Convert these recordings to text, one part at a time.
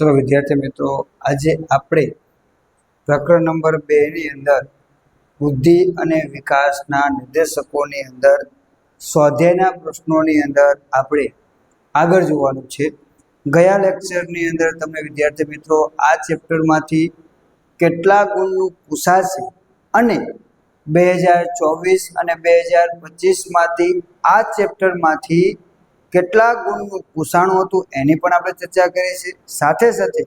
ચલો વિદ્યાર્થી મિત્રો, આજે આપણે પ્રકરણ નંબર બેની અંદર બુદ્ધિ અને વિકાસના નિર્દેશકોની અંદર, સ્વાધ્યાયના પ્રશ્નોની અંદર આપણે આગળ જોવાનું છે. ગયા લેક્ચરની અંદર તમને વિદ્યાર્થી મિત્રો, આ ચેપ્ટરમાંથી કેટલા ગુણનું પૂછાશે અને બે હજાર ચોવીસ અને બે હજાર પચીસમાંથી આ ચેપ્ટરમાંથી કેટલા ગુણનું પોષાણું હતું એની પણ આપણે ચર્ચા કરી છે. સાથે સાથે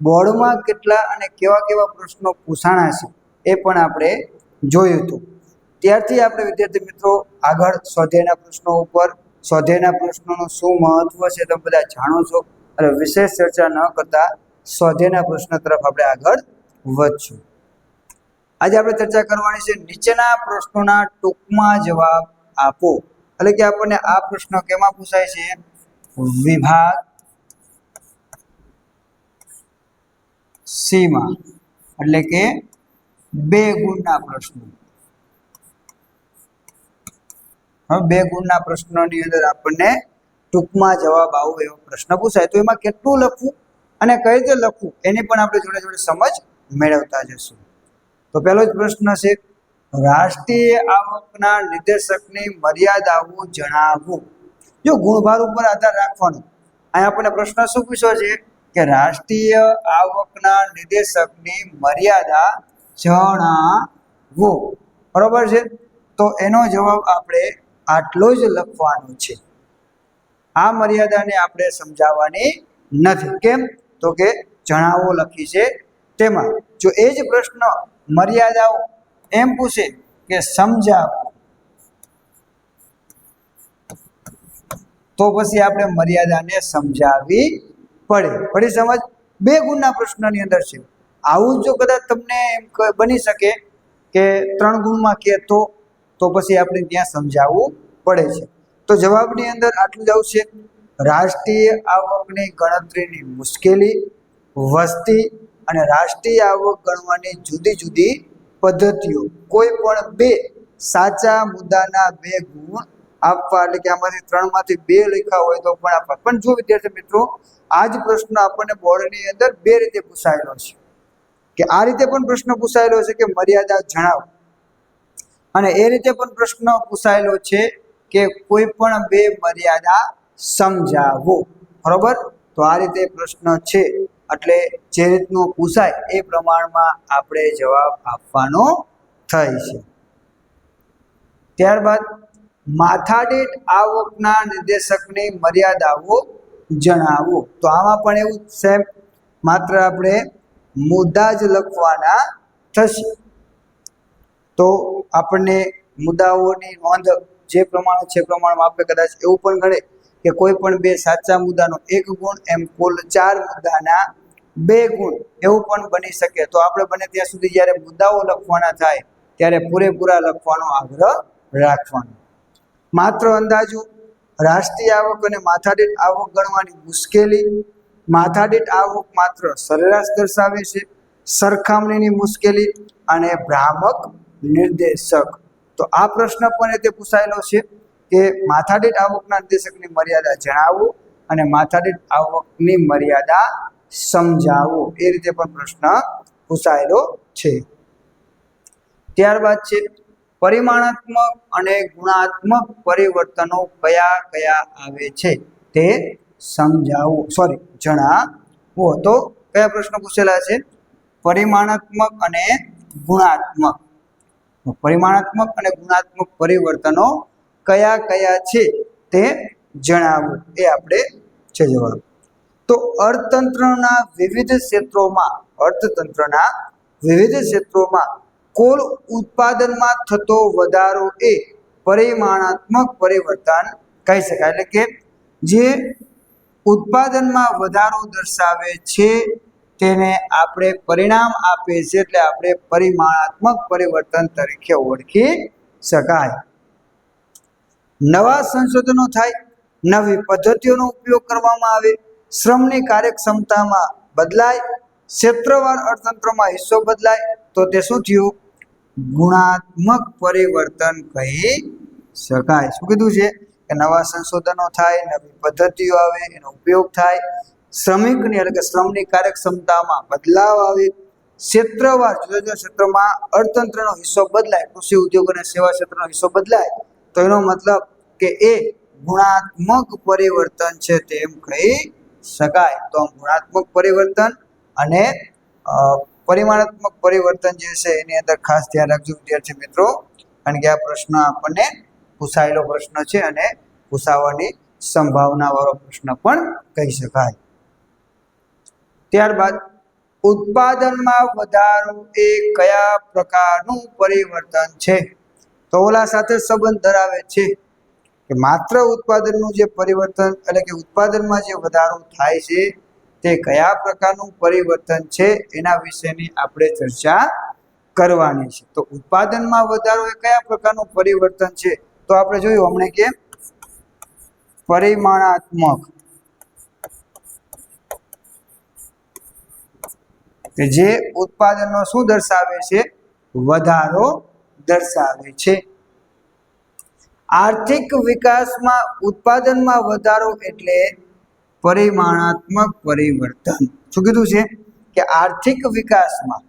બોર્ડમાં કેટલા અને કેવા કેવા પ્રશ્નો પૂછાણા છે એ પણ આપણે જોયું હતું. ત્યારથી આપણે વિદ્યાર્થી મિત્રો આગળ સ્વાધ્યાયના પ્રશ્નો ઉપર, સ્વાધ્યાયના પ્રશ્નોનું શું મહત્વ છે તમે બધા જાણો છો અને વિશેષ ચર્ચા ન કરતા સ્વાધ્યાયના પ્રશ્ન તરફ આપણે આગળ વધશું. આજે આપણે ચર્ચા કરવાની છે નીચેના પ્રશ્નોના ટૂંકમાં જવાબ આપો. એટલે કે આપણને આ પ્રશ્ન કેમાં પૂછાય છે? વિભાગ સીમાં. એટલે કે બે ગુણના પ્રશ્નો. બે ગુણના પ્રશ્નોની અંદર આપણને ટૂંકમાં જવાબ આવો એવો પ્રશ્ન પૂછાય. તો એમાં કેટલું લખવું અને કઈ રીતે લખવું એની પણ આપણે જોડે જોડે સમજ મેળવતા જશું તો પહેલો જ પ્રશ્ન છે રાષ્ટ્રીય આવકના નિર્દેશકની મર્યાદાઓ જણાવવું જો ગુણભાર ઉપર આધાર રાખવાનો અહીંયા આપણને પ્રશ્ન શું પૂછ્યો છે? કે રાષ્ટ્રીય આવકના નિર્દેશકની મર્યાદા જણાવો. બરોબર છે? તો એનો જવાબ આપણે આટલો જ લખવાનો છે. આ મર્યાદાને આપણે સમજાવવાની નથી. કેમ? તો કે જણાવો લખી છે તેમાં, જો એ જ પ્રશ્ન મર્યાદાઓ એમ પૂછે કે સમજાવો. તો પછી આપણે મર્યાદાને સમજાવવી પડે. પડી સમજ, બે ગુણના પ્રશ્નની અંદર છે. આવું જો કદાચ તમને એમ બની શકે કે ત્રણ ગુણમાં કે તો તો પછી આપણે ત્યાં સમજાવવું પડે છે. તો જવાબની અંદર આટલું જ આવશે. રાષ્ટ્રીય આવકની ગણતરીની મુશ્કેલી, વસ્તી અને રાષ્ટ્રીય આવક ગણવાની જુદી જુદી પદ્ધતિઓ. કોઈ પણ બે સાચા મુદ્દાના બે ગુણ આપવા, એટલે કે આમાંથી ત્રણમાંથી બે લખ્યા હોય તો પણ આપવા. પણ જો વિદ્યાર્થી મિત્રો આ જ પ્રશ્ન આપણને બોર્ડની અંદર બે રીતે પૂછાયેલો છે. કે આ રીતે પણ પ્રશ્ન પૂછાયેલો છે કે મર્યાદા જણાવો. અને એ રીતે પણ પ્રશ્ન પૂછાયેલો છે કે કોઈ પણ બે મર્યાદા સમજાવો. બરોબર? તો આ રીતે પ્રશ્ન છે. એટલે જે રીતનું પૂછાય એ પ્રમાણમાં આપણે જવાબ આપવાનો થાય છે. ત્યારબાદ માથાદીઠ આવકના નિર્દેશકની મર્યાદાઓ જણાવો. તો આમાં પણ એવું સેમ માત્ર આપણે મુદ્દા જ લખવાના થશે. તો આપણને મુદ્દાઓની નોંધ જે પ્રમાણે છે પ્રમાણમાં આપણે કદાચ એવું પણ ગણે કે કોઈ પણ બે સાચા મુદ્દાનો એક ગુણ, એમ કુલ ચાર મુદ્દાના બે ગુણ. એવું પણ બની શકે. તો આપણે બને ત્યાં સુધી જ્યારે મુદ્દાઓ લખવાના થાય, ત્યારે પૂરેપૂરા લખવાનો આગ્રહ રાખવાનો. માત્ર અંદાજો, રાષ્ટ્રીય આવક અને માથાદીઠ આવક ગણવાની મુશ્કેલી, માથાદીઠ આવક માત્ર સરેરાશ દર્શાવે છે, સરખામણીની મુશ્કેલી અને ભ્રામક નિર્દેશક. તો આ પ્રશ્ન પણ એ તે પૂછાયેલો છે કે માથાદીઠ આવકના નિર્દેશકની મર્યાદા જણાવવું અને માથાદીઠ આવકની મર્યાદા સમજાવવું એ રીતે પણ પ્રશ્ન પૂછાયેલો છે. ત્યારબાદ છે, પરિમાણાત્મક અને ગુણાત્મક પરિવર્તનો કયા કયા આવે છે તે સમજાવવું સોરી જણાવો. તો કયા પ્રશ્નો પૂછેલા છે? પરિમાણાત્મક અને ગુણાત્મક. પરિમાણાત્મક અને ગુણાત્મક પરિવર્તનો કયા કયા છે તે જણાવવું એ આપણે છે જવાબ. તો અર્થતંત્રના વિવિધ ક્ષેત્રોમાં, અર્થતંત્રના વિવિધ ક્ષેત્રોમાં કુલ ઉત્પાદનમાં થતો વધારો એ પરિમાણાત્મક પરિવર્તન કહી શકાય. એટલે કે જે ઉત્પાદનમાં વધારો દર્શાવે છે તેને આપણે પરિણામ આપે છે એટલે આપણે પરિમાણાત્મક પરિવર્તન તરીકે ઓળખી શકાય. નવા સંશોધનો થાય, નવી પદ્ધતિઓનો ઉપયોગ કરવામાં આવે, શ્રમની કાર્યક્ષમતામાં બદલાય ક્ષેત્રવાર અર્થતંત્રમાં હિસ્સો બદલાય, તો તે શું થયું? ગુણાત્મક પરિવર્તન કહી શકાય. શું કીધું છે? કે નવા સંશોધનો થાય, નવી પદ્ધતિઓ આવે, એનો ઉપયોગ થાય, શ્રમિકની એટલે કે શ્રમની કાર્યક્ષમતામાં બદલાવ આવે ક્ષેત્રવાર જુદા જુદા ક્ષેત્રમાં અર્થતંત્રનો હિસ્સો બદલાય, કૃષિ ઉદ્યોગ અને સેવા ક્ષેત્રનો હિસ્સો બદલાય તો એનો મતલબ કે એ ગુણાત્મક પરિવર્તન છે તેમ કહી શકાય. તો ગુણાત્મક પરિવર્તન અને પરિમાણાત્મક પરિવર્તન જે છે એની અંદર ખાસ ધ્યાન રાખજો વિદ્યાર્થી મિત્રો. કારણ કે આ પ્રશ્ન આપણને પૂછાયેલો પ્રશ્ન છે અને પૂછાવાની સંભાવનાવાળો પ્રશ્ન પણ કહી શકાય. ત્યારબાદ, ઉત્પાદનમાં વધારો એ કયા પ્રકારનું પરિવર્તન છે? તો ઓલા સાથે સંબંધ ધરાવે છે કે માત્ર ઉત્પાદનનું જે પરિવર્તન એટલે કે ઉત્પાદનમાં જે વધારો થાય છે, તે કયા પ્રકારનું પરિવર્તન છે, એના વિશેની આપણે ચર્ચા કરવાની છે. તો ઉત્પાદનમાં વધારો એ કયા પ્રકારનું પરિવર્તન છે? તો આપણે જોયું હમણાં કે પરિમાણાત્મક. કે જે ઉત્પાદનનો શું દર્શાવે છે? વધારો દર્શાવે છે. આર્થિક વિકાસમાં ઉત્પાદનમાં વધારો એટલે પરિમાણાત્મક પરિવર્તન. શું કીધું છે? કે આર્થિક વિકાસમાં,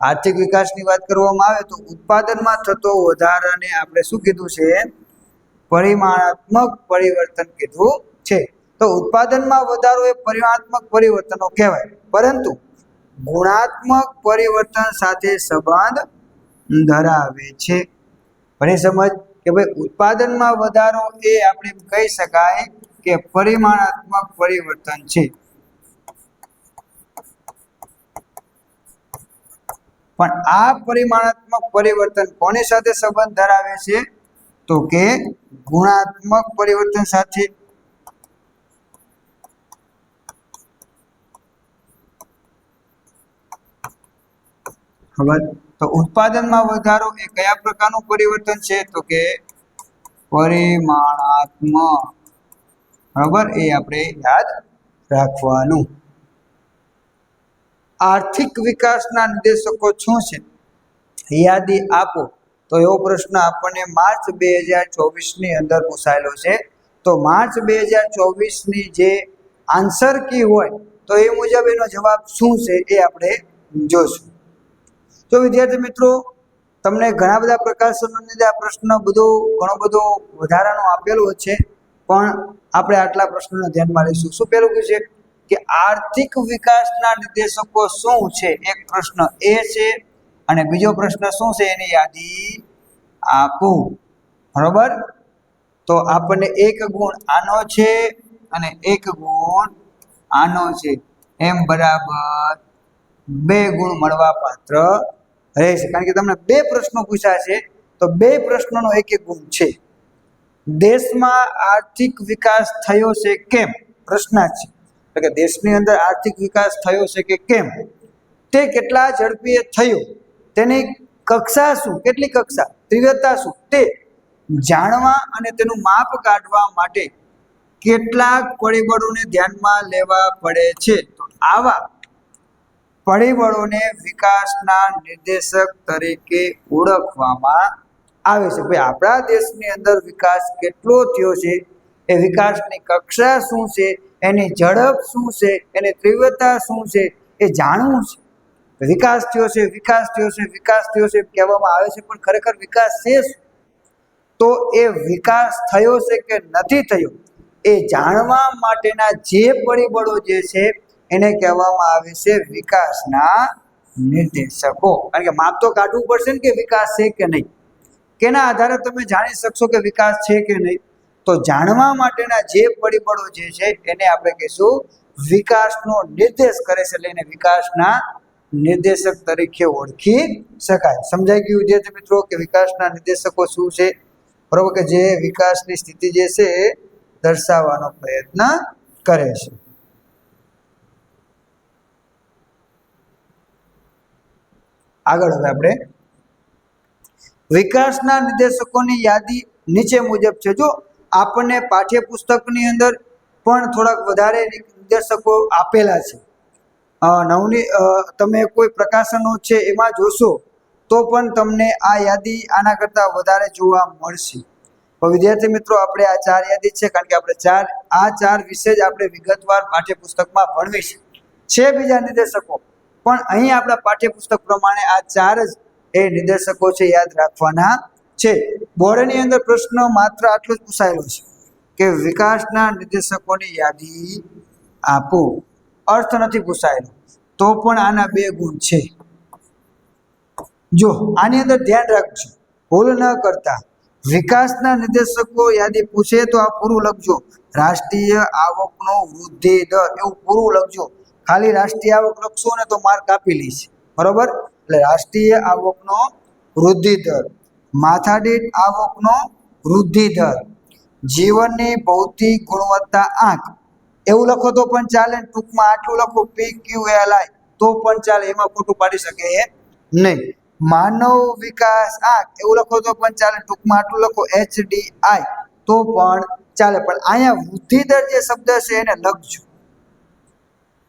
આર્થિક વિકાસની વાત કરવામાં આવે તો ઉત્પાદનમાં થતો વધારાને આપણે શું કીધું છે? પરિમાણાત્મક પરિવર્તન કીધું છે. તો ઉત્પાદનમાં વધારો એ પરિમાણાત્મક પરિવર્તનો કહેવાય. પરંતુ ગુણાત્મક પરિવર્તન સાથે સંબંધ ધરાવે છે. ભણી સમજ કે ભાઈ ઉત્પાદનમાં વધારો એ આપણે કહી શકાય કે પરિમાણાત્મક પરિવર્તન છે. પણ આ પરિમાણાત્મક પરિવર્તન કોની સાથે સંબંધ ધરાવે છે? તો કે ગુણાત્મક પરિવર્તન સાથે. ખબર તો ઉત્પાદનમાં વધારો એ કયા પ્રકારનું પરિવર્તન છે? તો કે પરિમાણાત્મક. બરાબર? એ આપણે યાદ રાખવાનું. આર્થિક વિકાસના નિર્દેશકો શું છે? યાદી આપો. તો એવો પ્રશ્ન આપણને માર્ચ બે હજાર ચોવીસની અંદર પૂછાયેલો છે. તો માર્ચ બે હજાર ચોવીસની જે આન્સર કી હોય, તો એ મુજબ એનો જવાબ શું છે એ આપણે જોશું. તો વિદ્યાર્થી મિત્રો, તમને ઘણા બધા પ્રકાશનોને લીધે આ પ્રશ્ન બધો, ઘણો બધો વધારાનો આપેલો છે. પણ આપણે આટલા પ્રશ્નોને ધ્યાનમાં લઈશું. શું પેલું કહ્યું છે કે આર્થિક વિકાસના નિર્દેશકો શું છે? એક પ્રશ્ન એ છે અને બીજો પ્રશ્ન શું છે એની યાદી આપો. બરોબર? તો આપણને એક ગુણ આનો છે અને એક ગુણ આનો છે. એમ બરાબર બે ગુણ મળવા પાત્ર રહેશે કારણ કે તમને બે પ્રશ્નો પૂછ્યા છે, તો બે પ્રશ્નોનો એક એક ગુણ છે. દેશમાં આર્થિક વિકાસ થયો છે કેમ? પ્રશ્ન છે. એટલે કે દેશની અંદર આર્થિક વિકાસ થયો છે કે કેમ? તે કેટલા ઝડપીએ થયો? તેની કક્ષા શું? કેટલી કક્ષા? તીવ્રતા શું? તે જાણવા અને તેનું માપ કાઢવા માટે કેટલાક પરિબળોને ધ્યાનમાં લેવા પડે છે. તો આવા પરિબળોને વિકાસના નિર્દેશક તરીકે ઓળખવામાં આવે છે. ભાઈ, આપણા દેશની અંદર વિકાસ કેટલો થયો છે? એ વિકાસની કક્ષા શું છે? એની ઝડપ શું છે? એની તીવ્રતા શું છે? એ જાણવું છે. વિકાસ થયો છે, વિકાસ થયો છે, વિકાસ થયો છે કહેવામાં આવે છે, પણ ખરેખર વિકાસ છે તો એ વિકાસ થયો છે કે નથી થયો? એ જાણવા માટેના જે પરિબળો જે છે એને કહેવામાં આવે છે વિકાસના નિર્દેશકો. કારણ કે માપ તો કાઢવું પડશે ને કે વિકાસ છે કે નહીં. કેના આધારે તમે જાણી શકશો કે વિકાસ છે કે નહીં. તો જાણવા માટેના જે પરિબળો જે છે, એને આપણે કહીશું વિકાસનો નિર્દેશ કરે છે, એટલે એને વિકાસના નિર્દેશક તરીકે ઓળખી શકાય. સમજાઈ ગયું, વિદ્યાર્થી મિત્રો, કે વિકાસના નિર્દેશકો શું છે? બરોબર, કે જે વિકાસની સ્થિતિ જે છે દર્શાવવાનો પ્રયત્ન કરે છે. આગળ હવે આપણે. વિકાસના નિર્દેશકોની યાદી નીચે મુજબ છે. જો આપણને પાઠ્યપુસ્તકની અંદર પણ થોડાક વધારે નિર્દેશકો આપેલા છે. નવની તમે કોઈ પ્રકાશનો છે એમાં જોશો તો પણ તમને આ યાદી આના કરતાં વધારે જોવા મળશે. વિદ્યાર્થી મિત્રો, આપણે આ ચાર યાદી છે કારણ કે આપણે ચાર, આ ચાર વિશે જ આપણે વિગતવાર પાઠ્યપુસ્તકમાં ભણવીશું. છે બીજા નિર્દેશકો? પણ અહીં આપણા પાઠ્યપુસ્તક પ્રમાણે આ ચાર જ એ નિર્દેશકો છે યાદ રાખવાના છે. બોર્ડની અંદર પ્રશ્ન માત્ર આટલો જ પૂછાયેલો છે કે વિકાસના નિર્દેશકોની યાદી આપો. અર્થ નથી પૂછાયેલો. તો પણ આના બે ગુણ છે. જો આની અંદર ધ્યાન રાખજો. ભૂલ ન કરતા. વિકાસના નિર્દેશકો યાદી પૂછે તો આ પૂરું લખજો. રાષ્ટ્રીય આવકનો વૃદ્ધિ દર, એવું પૂરું લખજો. ખાલી રાષ્ટ્રીય આવક લખશો ને તો માર્ક આપી લઈશ. બરોબર? એટલે રાષ્ટ્રીય આવકનો વૃદ્ધિ દર માથાદીઠ આવકનો વૃદ્ધિ દર જીવનની ભૌતિક ગુણવત્તા આંક. એવું લખો તો પણ ચાલે ટૂંકમાં આટલું લખો, પી ક્યુ એલ આઈ, તો પણ ચાલે, એમાં ખોટું પાડી શકે એ નહીં. માનવ વિકાસ આંક, એવું લખો તો પણ ચાલે ટૂંકમાં આટલું લખો, એચ ડી આઈ, તો પણ ચાલે. પણ અહીંયા વૃદ્ધિ દર જે શબ્દ છે એને લખજો.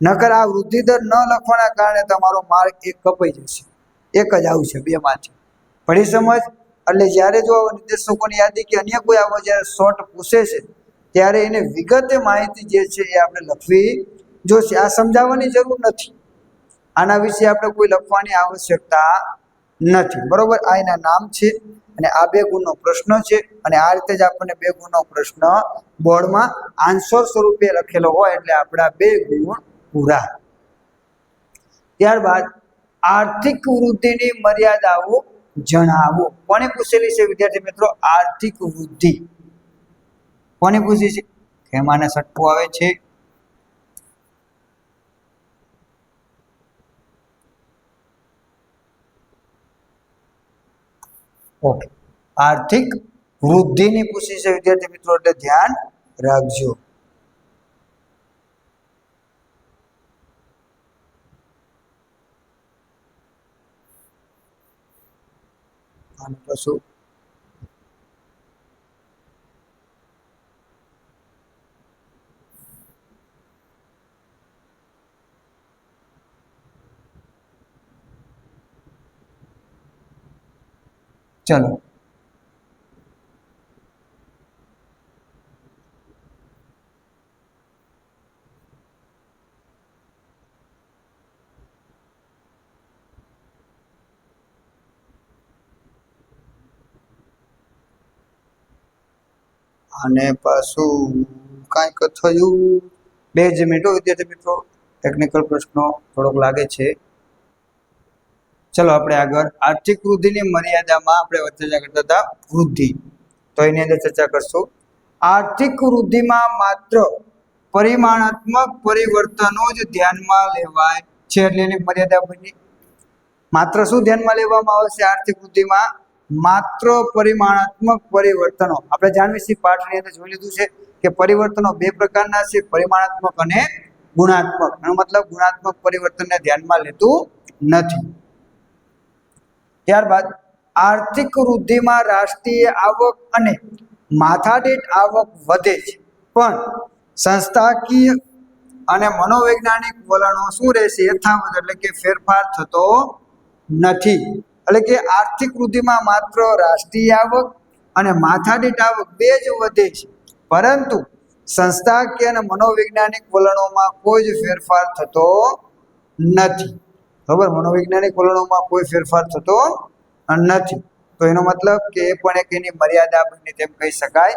નકર આ વૃદ્ધિ દર ન લખવાના કારણે તમારો માર્ગ એક કપાઈ જશે. એક જ આવશે બેમાંથી પડી સમજ? એટલે જ્યારે જો નિર્દેશકોની યાદી કે અન્ય કોઈ આવો જ્યારે શોર્ટ પૂછે છે, ત્યારે એને વિગતે માહિતી જે છે એ આપણે લખવી જોશે. આ સમજાવવાની જરૂર નથી. આના વિશે આપણે કોઈ લખવાની આવશ્યકતા નથી. બરોબર? આ એના નામ છે અને આ બે ગુણનો પ્રશ્ન છે અને આ રીતે જ આપણને બે ગુણનો પ્રશ્ન બોર્ડમાં આન્સર સ્વરૂપે લખેલો હોય એટલે આપણા બે ગુણ પૂરા. ત્યારબાદ આર્થિક વૃદ્ધિની મર્યાદાઓ જણાવો. કોને પૂછેલી છે વિદ્યાર્થી મિત્રો? આર્થિક વૃદ્ધિ. કોને પૂછી છે? ખેમાને સટ્ટું આવે છે. ઓકે. આર્થિક વૃદ્ધિની પૂછી છે વિદ્યાર્થી મિત્રો, એટલે ધ્યાન રાખજો. પછી ચલો અને પાછું કાંઈક થયું. બે જ મિનિટો, વિદ્યાર્થી મિત્રો ટેકનિકલ પ્રશ્નો થોડોક લાગે છે. ચલો આપણે આગળ. આર્થિક વૃદ્ધિની મર્યાદામાં આપણે ચર્ચા કરતા હતા વૃદ્ધિ. તો એની અંદર ચર્ચા કરશું. આર્થિક વૃદ્ધિમાં માત્ર પરિમાણાત્મક પરિવર્તનો જ ધ્યાનમાં લેવાય છે, એટલે એની મર્યાદા બની. માત્ર શું ધ્યાનમાં લેવામાં આવશે આર્થિક વૃદ્ધિમાં? માત્ર પરિમાણાત્મક પરિવર્તનો. આપણે જાણવી છીએ પાઠની અંદર જોઈ લીધું છે કે પરિવર્તનો બે પ્રકારના છે, પરિમાણાત્મક અને ગુણાત્મક. એનો મતલબ ગુણાત્મક પરિવર્તનને ધ્યાનમાં લેતું નથી. ત્યારબાદ, આર્થિક વૃદ્ધિમાં રાષ્ટ્રીય આવક અને માથાદીઠ આવક વધે છે. પણ સંસ્થાકીય અને મનોવૈજ્ઞાનિક વલણો શું રહેશે? યથાવત, એટલે કે ફેરફાર થતો નથી. એટલે કે આર્થિક વૃદ્ધિમાં માત્ર રાષ્ટ્રીય આવક અને માથાદીઠ આવક બે જ વધે છે. પરંતુ સંસ્થાકીય અને મનોવૈજ્ઞાનિક વલણોમાં કોઈ જ ફેરફાર થતો નથી. બરાબર મનોવૈજ્ઞાનિક વલણોમાં કોઈ ફેરફાર થતો નથી. તો એનો મતલબ કે એ પણ એક એની મર્યાદા બની તેમ કહી શકાય.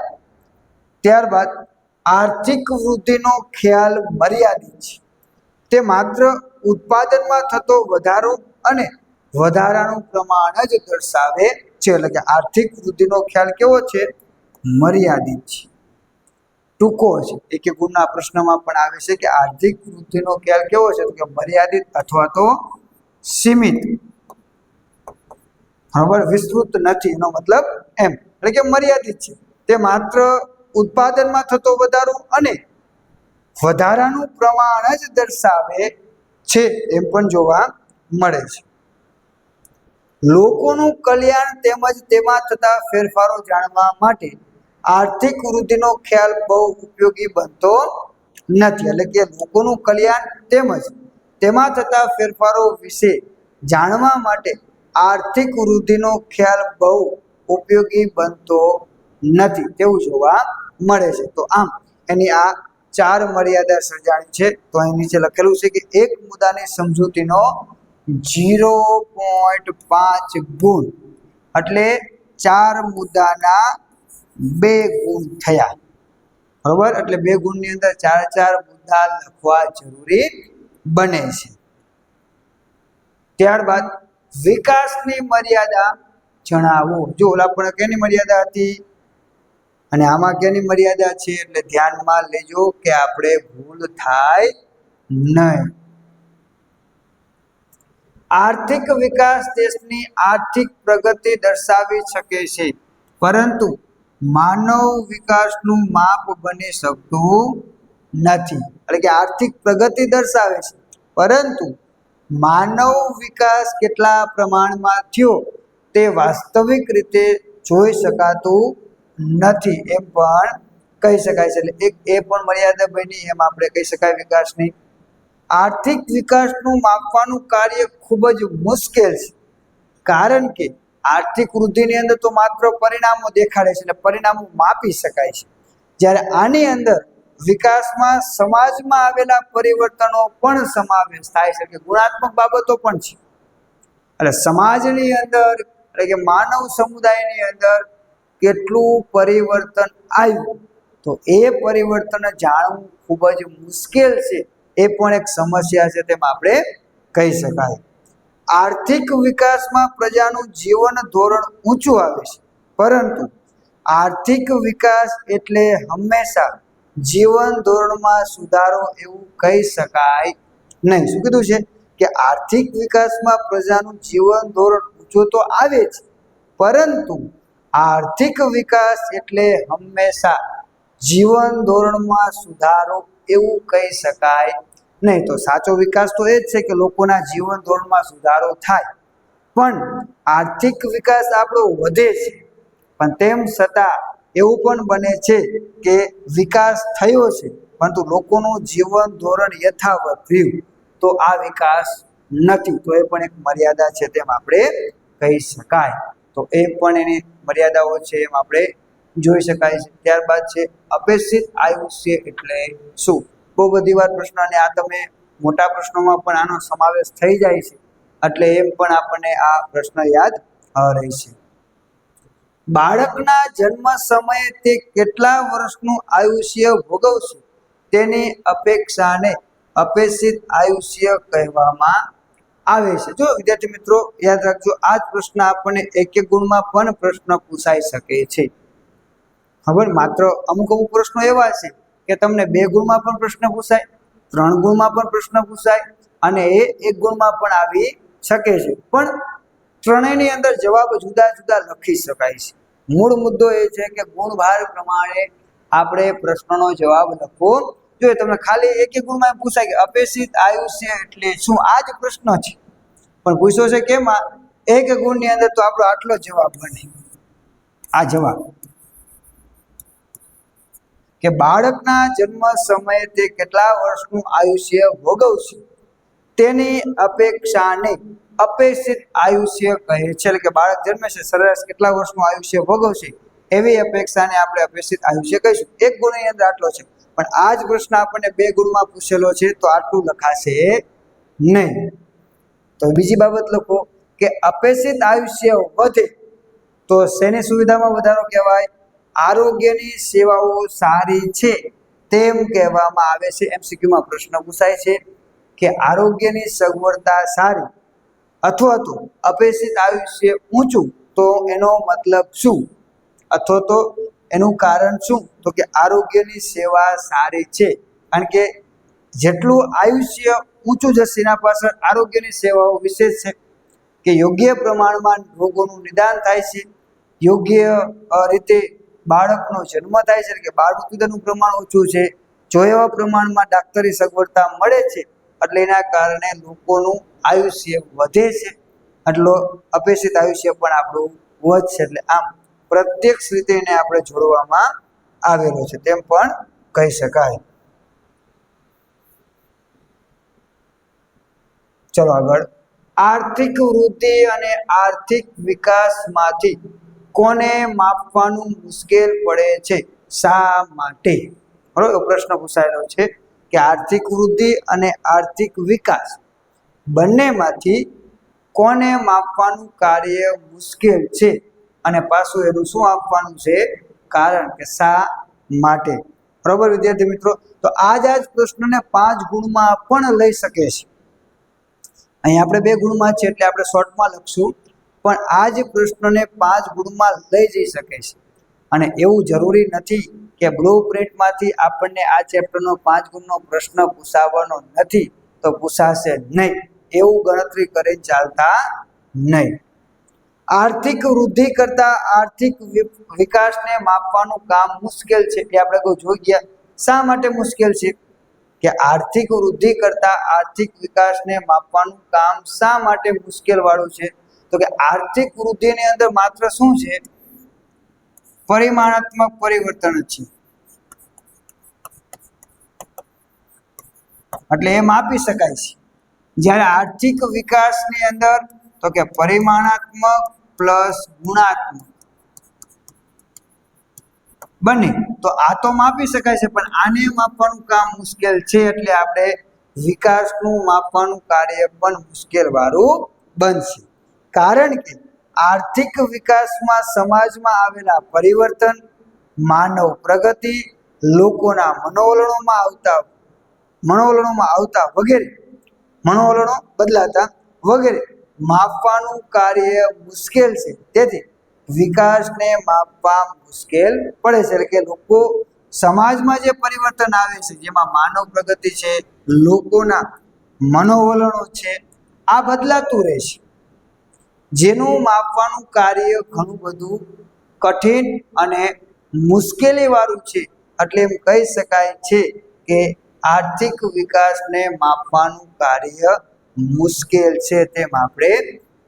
ત્યારબાદ આર્થિક વૃદ્ધિનો ખ્યાલ મર્યાદિત છે. તે માત્ર ઉત્પાદનમાં થતો વધારો અને વધારાનું પ્રમાણ જ દર્શાવે છે. એટલે કે આર્થિક વૃદ્ધિનો ખ્યાલ કેવો છે? મર્યાદિત છે. ટૂંકો છે. એક એક ગુણના પ્રશ્નમાં પણ આવે છે કે આર્થિક વૃદ્ધિનો ખ્યાલ કેવો છે? તો કે મર્યાદિત અથવા તો સીમિત. બરાબર વિસ્તૃત નથી, એનો મતલબ એમ. એટલે કે મર્યાદિત છે. તે માત્ર ઉત્પાદનમાં થતો વધારો અને વધારાનું પ્રમાણ જ દર્શાવે છે, એમ પણ જોવા મળે છે. લોકોનું કલ્યાણ તેમજ તેમાં થતા ફેરફારો જાણવા માટે આર્થિક વૃદ્ધિનો ખ્યાલ બહુ ઉપયોગી બનતો નથી. એટલે કે લોકોનું કલ્યાણ તેમજ તેમાં થતા ફેરફારો વિશે જાણવા માટે આર્થિક વૃદ્ધિનો ખ્યાલ બહુ ઉપયોગી બનતો નથી. તેવું જોવા મળે છે. તો આમ એની આ ચાર મર્યાદા સર્જાણી છે. તો અહીં નીચે લખેલું છે કે એક મુદ્દાની સમજૂતીનો ઝીરો પોઈન્ટ પાંચ ગુણ. એટલે ચાર મુદ્દાના બે ગુણ થયા. બરોબર? એટલે બે ગુણની અંદર ચાર ચાર મુદ્દા લખવા જરૂરી બને છે. ત્યારબાદ વિકાસની મર્યાદા જણાવો. જો ઓલા પણ કેની મર્યાદા હતી? અને આમાં કેની મર્યાદા છે? એટલે ધ્યાનમાં લેજો કે આપણે ભૂલ થાય નહીં. આર્થિક વિકાસ દેશની આર્થિક પ્રગતિ દર્શાવી શકે છે. પરંતુ માનવ વિકાસનું માપ બની શકતું નથી. એટલે કે આર્થિક પ્રગતિ દર્શાવે છે. પરંતુ માનવ વિકાસ કેટલા પ્રમાણમાં થયો તે વાસ્તવિક રીતે જોઈ શકાતું નથી. એમ પણ કહી શકાય છે. એટલે એક એ પણ મર્યાદા બની, એમ આપણે કહી શકાય વિકાસની. આર્થિક વિકાસનું માપવાનું કાર્ય ખૂબ જ મુશ્કેલ છે. કારણ કે આર્થિક વૃદ્ધિની અંદર તો માત્ર પરિણામો દેખાડે છે અને પરિણામો માપી શકાય છે. જ્યારે આની અંદર વિકાસમાં સમાજમાં આવેલા પરિવર્તનો પણ સમાવેશ થાય છે. કે ગુણાત્મક બાબતો પણ છે. એટલે સમાજની અંદર એટલે કે માનવ સમુદાયની અંદર કેટલું પરિવર્તન આવ્યું, તો એ પરિવર્તન જાણવું ખૂબ જ મુશ્કેલ છે. એ પણ એક સમસ્યા છે તેમ આપણે કહી શકાય. આર્થિક વિકાસમાં પ્રજાનું જીવન ધોરણ ઊંચું આવે છે. પરંતુ આર્થિક વિકાસ એટલે હંમેશા જીવન ધોરણમાં સુધારો એવું કહી શકાય નહીં. શું કીધું છે? કે આર્થિક વિકાસમાં પ્રજાનું જીવન ધોરણ ઊંચું તો આવે છે પરંતુ આર્થિક વિકાસ એટલે હંમેશા જીવન ધોરણમાં સુધારો એવું કહી શકાય નહીં. તો સાચો વિકાસ તો એ જ છે કે લોકોના જીવન ધોરણમાં સુધારો થાય. પણ આર્થિક વિકાસ આપણો વધે છે. પણ તેમ છતાં એવું પણ બને છે કે વિકાસ થયો છે. પરંતુ લોકોનું જીવન ધોરણ યથાવત રહ્યું. તો આ વિકાસ નથી. તો એ પણ એક મર્યાદા છે તેમ આપણે કહી શકાય. તો એ પણ એની મર્યાદાઓ છે એમ આપણે જોઈ શકાય છે. ત્યારબાદ છે, અપેક્ષિત આયુષ્ય એટલે શું? બહુ બધી વાર પ્રશ્ન અને આ તમે મોટા પ્રશ્નોમાં પણ આનો સમાવેશ થઈ જાય છે. એટલે એમ પણ આપણને આ પ્રશ્ન યાદ રહે છે. બાળકના જન્મ સમયે તે કેટલા વર્ષનું આયુષ્ય ભોગવશે? તેની અપેક્ષાને અપેક્ષિત આયુષ્ય કહેવામાં આવે છે. જો વિદ્યાર્થી મિત્રો યાદ રાખજો, આ જ પ્રશ્ન આપણને એક એક ગુણમાં પણ પ્રશ્ન પૂછાઈ શકે છે. ખબર માત્ર અમુક અમુક પ્રશ્નો એવા છે કે તમને બે ગુણમાં પણ પ્રશ્ન પૂછાય, ત્રણ ગુણમાં પણ પ્રશ્ન પૂછાય અને એ એક ગુણમાં પણ આવી શકે છે. પણ ત્રણેયની અંદર જવાબ જુદા જુદા લખી શકાય છે. મૂળ મુદ્દો એ છે કે ગુણભાર પ્રમાણે આપણે પ્રશ્નનો જવાબ લખવો જોઈએ. તમને ખાલી એક એક ગુણમાં પૂછાય કે અપેક્ષિત આયુષ્ય એટલે શું? આ જ પ્રશ્ન છે. પણ પૂછ્યો છે કેમાં? એક ગુણની અંદર તો આપણો આટલો જવાબ બને. આ જવાબ. કે બાળકના જન્મ સમયે તે કેટલા વર્ષનું આયુષ્ય ભોગવશે? તેની અપેક્ષાને અપેક્ષિત આયુષ્ય કહે છે. કે બાળક જન્મે છે સરેરાશ કેટલા વર્ષનું આયુષ્ય ભોગવશે? એવી અપેક્ષાને આપણે અપેક્ષિત આયુષ્ય કહીશું. એક ગુણની અંદર આટલો છે. પણ આ જ પ્રશ્ન આપણને બે ગુણમાં પૂછેલો છે, તો આટલું લખાશે નહીં. તો બીજી બાબત લખો કે અપેક્ષિત આયુષ્ય વધે તો શેની સુવિધામાં વધારો કહેવાય? આરોગ્યની સેવાઓ સારી છે તેમ કહેવામાં આવે છે. એમસીક્યુમાં પ્રશ્ન પૂછાય છે કે આરોગ્યની સગવડતા સારી અથવા તો અપેક્ષિત આયુષ્ય ઊંચું તો એનો મતલબ શું? અથવા તો એનું કારણ શું? તો કે આરોગ્યની સેવા સારી છે. કારણ કે જેટલું આયુષ્ય ઊંચું જશે, એના પાછળ આરોગ્યની સેવાઓ વિશેષ છે. કે યોગ્ય પ્રમાણમાં રોગોનું નિદાન થાય છે. યોગ્ય રીતે બાળકનો જન્મ થાય છે કે બાળ મૃત્યુદરનું પ્રમાણ ઓછું છે. જો એવા પ્રમાણમાં ડાક્ટરી સગવડતા મળે છે, એટલે એના કારણે લોકોનું આયુષ્ય વધે છે. એટલો અપેક્ષિત આયુષ્ય પણ આપણું વધશે. એટલે આમ પ્રત્યક્ષ રીતે એને આપણે જોડવામાં આવેલો છે તેમ પણ કહી શકાય. ચલો આગળ. આર્થિક વૃદ્ધિ અને આર્થિક વિકાસમાંથી કોને માપવાનું મુશ્કેલ પડે છે? શા માટે? બરોબર પ્રશ્ન પૂછાયેલો છે કે આર્થિક વૃદ્ધિ અને આર્થિક વિકાસ બંનેમાંથી કોને માપવાનું કાર્ય મુશ્કેલ છે? અને પાછું એનું શું આપવાનું છે? કારણ કે શા માટે? બરોબર વિદ્યાર્થી મિત્રો, તો આજ આ જ પ્રશ્નને પાંચ ગુણમાં પણ લઈ શકે છે. અહીં આપણે બે ગુણમાં છે એટલે આપણે શોર્ટમાં લખશું. પણ આ જ પ્રશ્નને પાંચ ગુણમાં લઈ જઈ શકે છે. અને એવું જરૂરી નથી કે બ્લુ પ્રિન્ટમાંથી આપણને આ ચેપ્ટરનો પાંચ ગુણનો પ્રશ્ન પૂછાવવાનો નથી, તો પૂછાશે નહીં. એવું ગણતરી કરી ચાલતા નહીં. આર્થિક વૃદ્ધિ કરતા આર્થિક વિકાસને માપવાનું કામ મુશ્કેલ છે. એ આપણે કોઈ જોઈ ગયા. શા માટે મુશ્કેલ છે? કે આર્થિક વૃદ્ધિ કરતા આર્થિક વિકાસને માપવાનું કામ શા માટે મુશ્કેલ વાળું છે? તો કે આર્થિક વૃદ્ધિની અંદર માત્ર શું છે? પરિમાણાત્મક પરિવર્તન જ છે. એટલે એ માપી શકાય છે. જ્યારે આર્થિક વિકાસની અંદર તો કે પરિમાણાત્મક પ્લસ ગુણાત્મક બને. તો આ તો માપી શકાય છે, પણ આને માપવાનું કામ મુશ્કેલ છે એટલે આપણે વિકાસનું માપવાનું કાર્ય પણ મુશ્કેલ વાળું બનશે. કારણ કે આર્થિક વિકાસમાં સમાજમાં આવેલા પરિવર્તન, માનવ પ્રગતિ, લોકોના મનોવલણોમાં આવતા મનોવલણોમાં આવતા વગેરે, મનોવલણો બદલાતા વગેરે માપવાનું કાર્ય મુશ્કેલ છે. તેથી વિકાસને માપવા મુશ્કેલ પડે છે. એટલે કે લોકો સમાજમાં જે પરિવર્તન આવે છે, જેમાં માનવ પ્રગતિ છે, લોકોના મનોવલણો છે, આ બદલાતું રહે છે. જેનું માપવાનું કાર્ય ઘણું બધું કઠિન અને મુશ્કેલીવાળું છે. એટલે એમ કહી શકાય છે કે આર્થિક વિકાસને માપવાનું કાર્ય મુશ્કેલ છે તેમ આપણે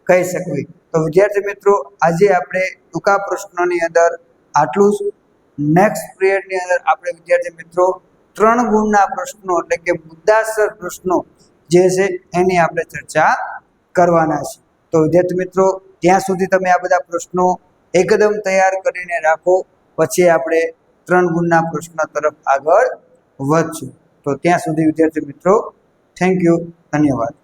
કહી શકીએ. તો વિદ્યાર્થી મિત્રો, આજે આપણે ટૂંકા પ્રશ્નોની અંદર આટલું જ. નેક્સ્ટ પિરિયડની અંદર આપણે વિદ્યાર્થી મિત્રો, ત્રણ ગુણના પ્રશ્નો એટલે કે મુદ્દાસર પ્રશ્નો જે છે એની આપણે ચર્ચા કરવાના છે તો વિદ્યાર્થી મિત્રો, ત્યાં સુધી તમે આ બધા પ્રશ્નો એકદમ તૈયાર કરીને રાખો. પછી આપણે ત્રણ ગુણના પ્રશ્ન તરફ આગળ વધશું. તો ત્યાં સુધી વિદ્યાર્થી મિત્રો થેન્ક યુ ધન્યવાદ.